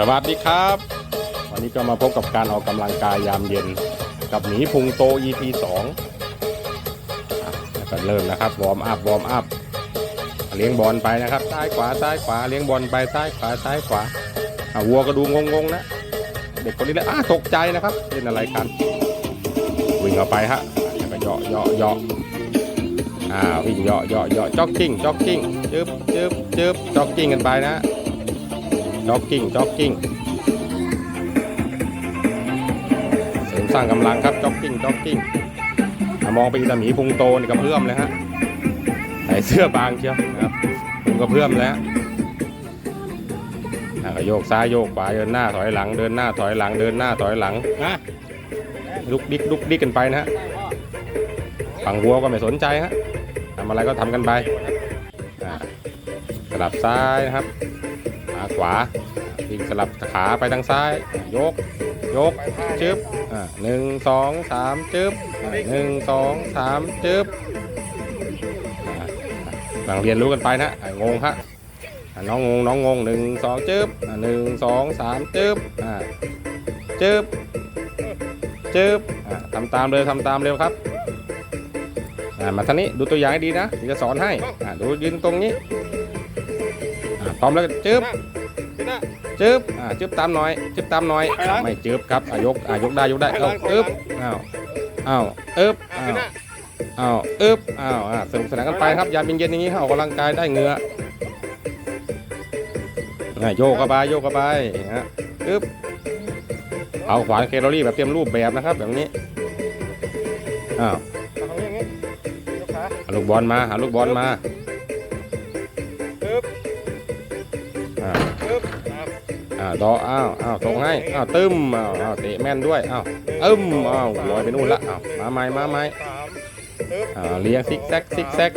สวัสดีครับ วันนี้ก็มาพบกับการออกกำลังกายยามเย็น กับหมีพุงโต EP 2แล้วก็เริ่มนะครับวอร์มอัพวอร์มอัพเลี้ยงบอลไปนะครับ ซ้ายขวาซ้ายขวาเลี้ยงบอลไปซ้ายขวาซ้ายขวาอะวัวก็ดูงงๆนะเด็กคนนี้เลยอะตกใจนะครับเล่นอะไรกัน วิ่งออกไปฮะแล้วก็เหยาะเหยาะเหยาะอ่าวิ่งเหยาะเหยาะเหยาะจ็อกกิ้งจ็อกกิ้งจึ๊บจึ๊บจึ๊บจ็อกกิ้งกันไปนะ จ็อกกิ้งจ็อกกิ้งเสริมสร้างกำลังครับจ็อกกิ้งจ็อกกิ้งอะมองไปอีตาหมีพุงโตนี่กระเพื่อมเลยฮะใส่เสื้อบางเชียวนะครับพุงกระเพื่อมแล้วอะก็โยกซ้ายโยกขวาเดินหน้าถอยหลัง เดินหน้าถอยหลัง เดินหน้าถอยหลังลุกดิกลุกดิกกันไปนะฮะฝั่งวัวก็ไม่สนใจฮะทำอะไรก็ทำกันไปอ่าสลับซ้ายนะครับ ขวาวิ่งสลับขาไปทางซ้าย ยก ยกจึ๊บอ่าหนึ่งสองสามจึ๊บหนึ่งสองสามจึ๊บหลังเรียนรู้กันไปนะงงฮะน้องงงน้องงงหนึ่งสองจึ๊บหนึ่งสองสามจึ๊บอ่าจึ๊บจึ๊บอะทำตามเลยทำตามเร็วครับอะมาทานี้ดูตัวอย่างให้ดีนะเดี๋ยวจะสอนให้อะดูยืนตรงนี้อะพร้อมแล้วจึ๊บ จึ๊บอะจึ๊บตามหน่อยจึ๊บตามหน่อยอะไม่จึ๊บครับอะยกอะยกได้ยกได้เอาอึ๊บอ้าวอ้าวอึ๊บอ้าวอ้าวอึ๊บอ้าวอะสนุกสนานกันไปครับยามเย็นๆอย่างนี้ออกกำลังกายได้เหงื่ออะโยกเข้าไปโยกเข้าไปฮะอึ๊บเอาขวานแคลอรี่แบบเต็มรูปแบบนะครับ แบบนี้อ้าวหาลูกบอลมาหาลูกบอลมาอ่า ดออ้าวอ้าวส่งให้อ้าวตึ้มอ้าวอ้าวเตะแม่นด้วยอ้าวอึ้มอ้าวลอยไปนู่นละอ้าวมาไม้มาไม้อ่าเลี้ยงซิกแซกซิกแซก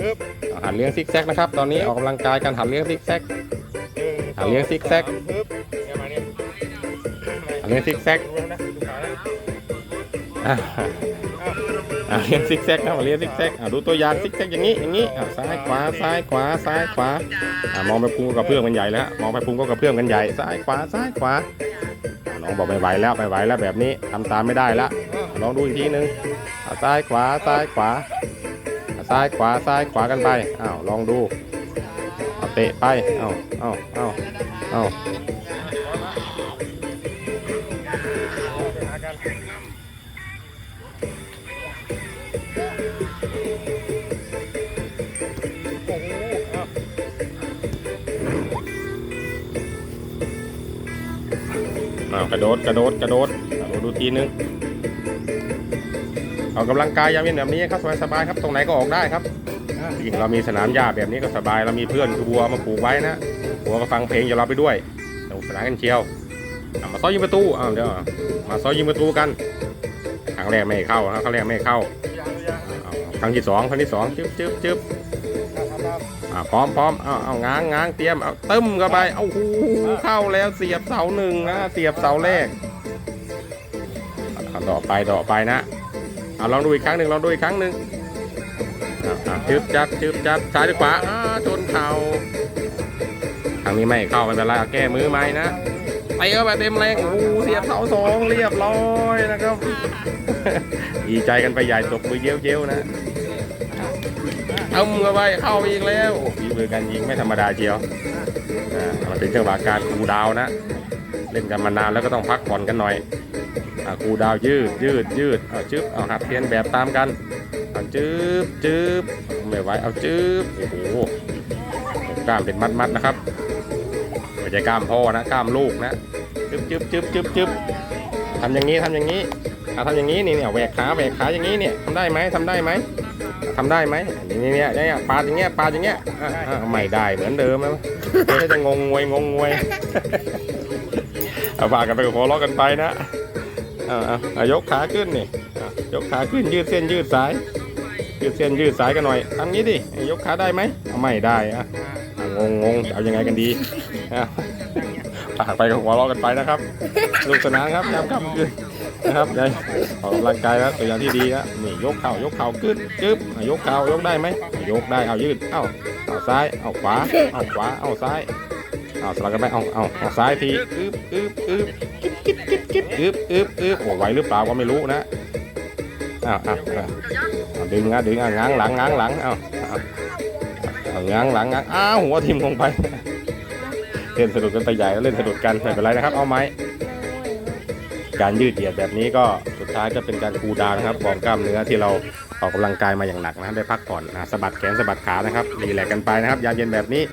หัดเลี้ยงซิกแซกนะครับ ตอนนี้ออกกำลังกายการหัดเลี้ยงซิกแซกหัดเลี้ยงซิกแซกหัดเลี้ยงซิกแซกอะ อะเรียนซิกแซกนะมาเรียนซิกแซกอะดูตัวอย่างซิกแซกอย่างนี้อย่างนี้อะซ้ายขวาซ้ายขวาซ้ายขวาอะมองไปพุงก็กระเพื่อมกันใหญ่แล้วฮะมองไปพุงก็กระเพื่อมกันใหญ่ซ้ายขวาซ้ายขวาอะน้องบอกไม่ไหวแล้วไม่ไหวแล้วแบบนี้ทำตามไม่ได้ละลองดูอีกทีนึงอะซ้ายขวาซ้ายขวาซ้ายขวาซ้ายขวากันไปอ้าวลองดูเอาเตะไปเอ้าเอ้าเอ้าเอ้าาวกระโดดกระโดดกระโดดกระโดดดูทีนึงออกกำลังกายยามเย็นแบบนี้ครับสบายๆครับตรงไหนก็ออกได้ครับยิ่งเรามีสนามหญ้าแบบนี้ก็สบายเรามีเพื่อนคือวัวมาปลูกไว้นะบัวก็ฟังเพลงอย่าเราไปด้วยสนุกสนานกันเชียวมาซ้อยยิงประตูอ้าวเดี๋ยวมาซ้อยยิงประตูกันครั้งแรกไม่เข้าครั้งแรกไม่เข้า ครั้งที่สองครั้งที่สองจึ๊บจึ๊บจึ๊บอ่าพร้อมพร้อมเอาเอาง้างง้างเตรียมเอาตึ้มเข้าไปเอาหูเข้าแล้วเสียบเสาหนึ่งนะเสียบเสาแรกเอาต่อไปต่อไปนะเอาลองดูอีกครั้งหนึ่งลองดูอีกครั้งหนึ่งจึบจับจึบจับซ้ายหรือขวาอ่าชนเข่าครั้งนี้ไม่เข้าไม่เป็นไรเอาแก้มือใหม่นะ ไปเข้าไปเต็มแรงโอ้โหเสียบเสาสองเรียบร้อยนะครับดีใจกันไปใหญ่ตบมือเย้ยวๆนะเอามือไปเข้าไปอีกแล้วโอ้ฝีมือการยิงไม่ธรรมดาเชียวอ่ามันเป็นจังหวะการคูลดาวน์นะ เล่นกันมานานแล้วก็ต้องพักผ่อนกันหน่อยอะครูดาวยืดยืดยืดเอาจึ๊บเอาหัดเทียนแบบตามกันเอาจึ๊บจึ๊บไม่ไหวเอาจึ๊บโอ้โหกล้ามเป็นมัดมัดๆนะครับไม่ ใช่กล้ามพ่อนะกล้ามลูกนะจึ๊บจึ๊บจึ๊บจึ๊บจึ๊บทำอย่างนี้ทำอย่างนี้อาทำอย่างนี้นี่เนี่ยแหวกขาแหวกขาอย่างนี้เนี่ยทำได้ไหมทำได้ไหมทำได้ไหมนี่เนี่ยเนี่ยปาดอย่างเงี้ยปาดอย่างเงี้ยไม่ได้เหมือนเดิมนะเดี๋ยวจะงงงวยงงงวยเอาฝากกันไปกับหัวเราะกันไปนะเอายกขาขึ้นนี่ยกขาขึ้นยืดเส้นยืดสาย ยืดเส้นยืดสายกันหน่อยทำงี้ดิยกขาได้ไหมไม่ได้อะอะงงงเอายังไงกันดี อ่ากไปกับหัวเราะกันไปนะครับสนุกสนานครับยามค่ำคืนนะครับยายออกกำลังกายแล้วตัวอย่างที่ดีนะนี่ยกเข่ายกเข่าขึ้นจึ๊บยกเข่ายกได้ไหมยกได้เอายืดเอ้าเอาซ้ายเอาขวาเอาขวาเอาซ้ายเอาสลับกันไปเอาเอาเอาซ้ายทีอึ๊บอึ๊บอึบกิ๊บกิ๊บกิ๊บกิ๊บอึ๊บอึ๊บอึ๊บโอ้ไหวหรือเปล่าก็ไม่รู้นะอ้าวอ้าวอ้าเอาดึงนะดึงอะง้างหลังง้างหลังเอาเอาง้างหลังง้างอ้าวหัวทิ่มลงไป ล่นสนุกกันไปใหญ่แล้วเล่นสนุกกันไม่เป็นไรนะครับ เอาไหมการยืดเหยียดแบบนี้ก็สุดท้ายก็เป็นการคูดาวนะครับขอร์มกล้ามเนื้อที่เราออกกำลังกายมาอย่างหนักนะครับได้พักผ่อนนะสะบัดแขนสะบัดขานะครับรีแลกกันไปนะครับยามเย็นแบบนี้